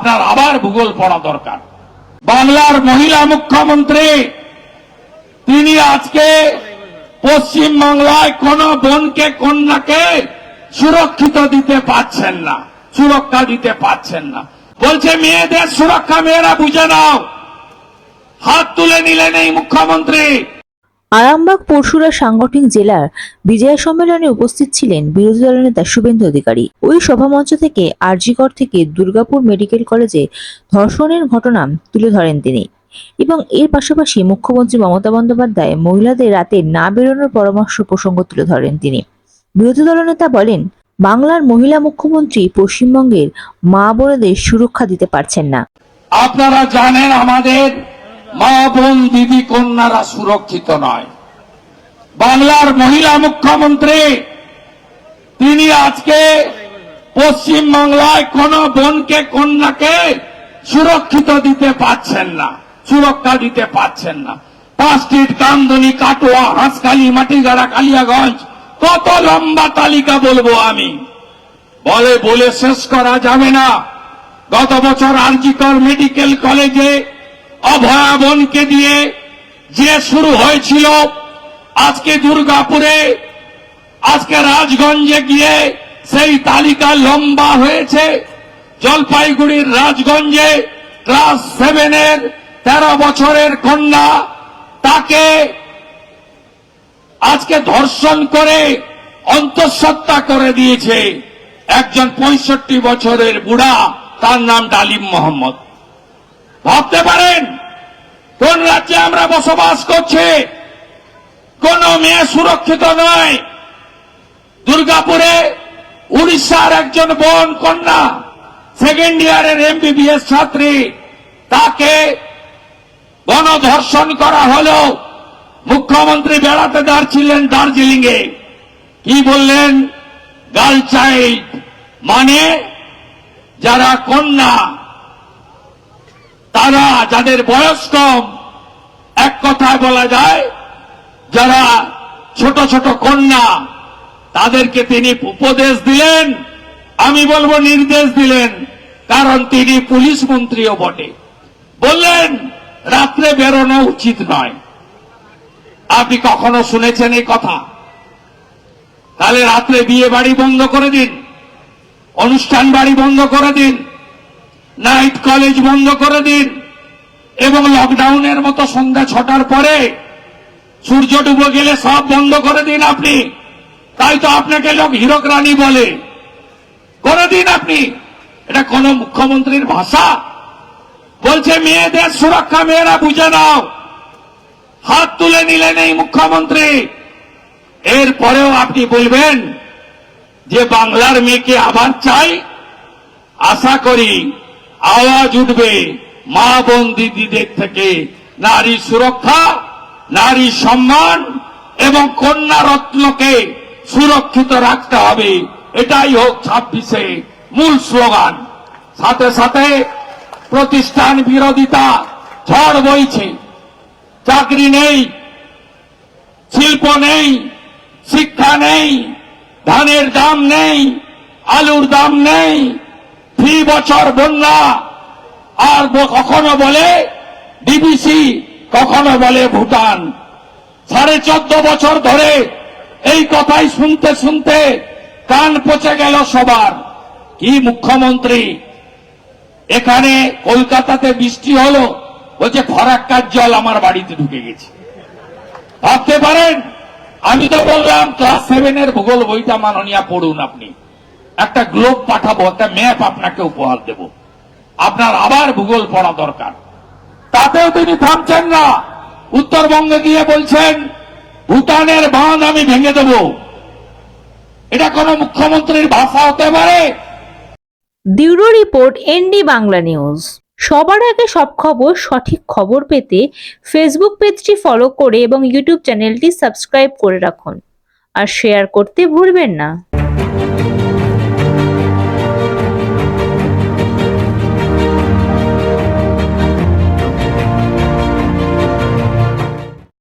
আপনার আবার ভূগোল পড়া দরকার। বাংলার মহিলা মুখ্যমন্ত্রী, তিনি আজকে পশ্চিম বাংলায় কোন বোনকে, কন্যাকে সুরক্ষিত দিতে পারছেন না, সুরক্ষা দিতে পারছেন না। বলছে, মেয়েদের সুরক্ষা মেয়েরা বুঝে নাও। হাত তুলে নিলেন এই মুখ্যমন্ত্রী। আরামবাগ পরশুরা সাংগঠনিক জেলার বিজয়া সম্মেলনে উপস্থিত ছিলেন বিরোধী দলের নেতা শুভেন্দু অধিকারী। ওই সভামঞ্চ থেকে আরজিকর থেকে দুর্গাপুর মেডিকেল কলেজে ধর্ষণের ঘটনা তুলে ধরেন তিনি এবং এর পাশাপাশি মুখ্যমন্ত্রী মমতা বন্দ্যোপাধ্যায় মহিলাদের রাতে না বেরোনোর পরামর্শ প্রসঙ্গ তুলে ধরেন তিনি। বিরোধী দলনেতা বলেন, বাংলার মহিলা মুখ্যমন্ত্রী পশ্চিমবঙ্গের মা বোনেদের সুরক্ষা দিতে পারছেন না। আপনারা জানেন আমাদের মা বোন, দিদি, কন্যারা সুরক্ষিত নয়। বাংলার মহিলা মুখ্যমন্ত্রী, তিনি আজকে পশ্চিম বাংলায় কোন বোনকে, কন্যাকে সুরক্ষিত দিতে পারছেন না, সুরক্ষা দিতে পারছেন না। পাঁচটির কান্দনি কাটোয়া, হাঁসখালি, মাটিগাড়া, কালিয়াগঞ্জ, কত লম্বা তালিকা বলব আমি। বলে বলে শেষ করা যাবে না। গত বছর আরজিকর মেডিকেল কলেজে অভয়া বোনকে দিয়ে যে শুরু হয়েছিল, আজকে দুর্গাপুরে, আজকে রাজগঞ্জে গিয়ে সেই তালিকা লম্বা হয়েছে। জলপাইগুড়ির রাজগঞ্জে ক্লাস সেভেনের তেরো বছরের কন্যা, তাকে আজকে ধর্ষণ করে অন্তঃসত্ত্বা করে দিয়েছে একজন পঁয়ষট্টি বছরের বুড়া, তার নাম ডালিম মোহাম্মদ। ভাবতে পারেন, কোন রাজ্যে আমরা বসবাস করছি, কোন মেয়ে সুরক্ষিত নয়। দুর্গাপুরে উড়িষ্যার একজন বোন কন্যা সেকেন্ড ইয়ারের এমবিবিএস ছাত্রী, তাকে গণধর্ষণ করা হলো। মুখ্যমন্ত্রী বেড়াতে দাঁড়ছিলেন দার্জিলিং এ কি বললেন? গার্ল চাইল্ড মানে যারা কন্যা যাদের বয়স কম, এক কথায় বলা যায়, যারা ছোট ছোট কন্যা, তাদেরকে তিনি উপদেশ দিলেন, আমি বলব নির্দেশ দিলেন, কারণ তিনি পুলিশ মন্ত্রীও বটে। বললেন, রাত্রে বেরোনো উচিত নয়। আপনি কখনো শুনেছেন এই কথা? তাহলে রাত্রে বিয়ে বাড়ি বন্ধ করে দিন, অনুষ্ঠান বাড়ি বন্ধ করে দিন, নাইট কলেজ বন্ধ করে দিন এবং লকডাউনের মতো সন্ধ্যা ছটার পরে সূর্য ডুবে গেলে সব বন্ধ করে দিন আপনি। তাই তো আপনাকে লোক হীরক রানী বলে। করে দিন আপনি। এটা কোন মুখ্যমন্ত্রীর ভাষা? বলছে মেয়েদের সুরক্ষা, মেয়েরা বুঝে নাও। হাত তুলে নিলেন এই মুখ্যমন্ত্রী। এরপরেও আপনি বলবেন যে বাংলার মেয়েকে আবার চাই? আশা করি আওয়াজ উঠবে। মা বোন দিদিদের থেকে নারী সুরক্ষা, নারী সম্মান এবং কন্যা রত্নকে সুরক্ষিত রাখতে হবে। এটাই হোক ছাব্বিশে মূল স্লোগান। সাথে সাথে প্রতিষ্ঠান বিরোধিতা ঝড় বইছে। চাকরি নেই, শিল্প নেই, শিক্ষা নেই, ধানের দাম নেই, আলুর দাম নেই, ফি বছর বন্যা আর কখনো বলে ডিবিসি কখনো বলে ভুটান। সাড়ে চোদ্দ বছর ধরে এই কথাই শুনতে শুনতে কান পচে গেল সবার। কি মুখ্যমন্ত্রী? এখানে কলকাতাতে বৃষ্টি হলো, বলছে, ফরাক্কার জল আমার বাড়িতে ঢুকে গেছে। ভাবতে পারেন? আমি তো বললাম ক্লাস সেভেনের ভূগোল বইটা মাননীয়া পড়ুন আপনি। একটা গ্লোব পাঠাবো, একটা ম্যাপ আপনাকে উপহার দেব। আপনার আবার ভূগোল পড়া দরকার। তাতেও তিনি থামছেন না। উত্তরবঙ্গে গিয়ে বলছেন, ভুটানের বাঁধ আমি ভেঙে দেব। এটা কোন মুখ্যমন্ত্রীর ভাষা হতে পারে? Bureau report, N D Bangla news. সবার আগে সব খবর, সঠিক খবর পেতে ফেসবুক পেজটি ফলো করে এবং ইউটিউব চ্যানেলটি সাবস্ক্রাইব করে রাখুন। আর শেয়ার করতে ভুলবেন না।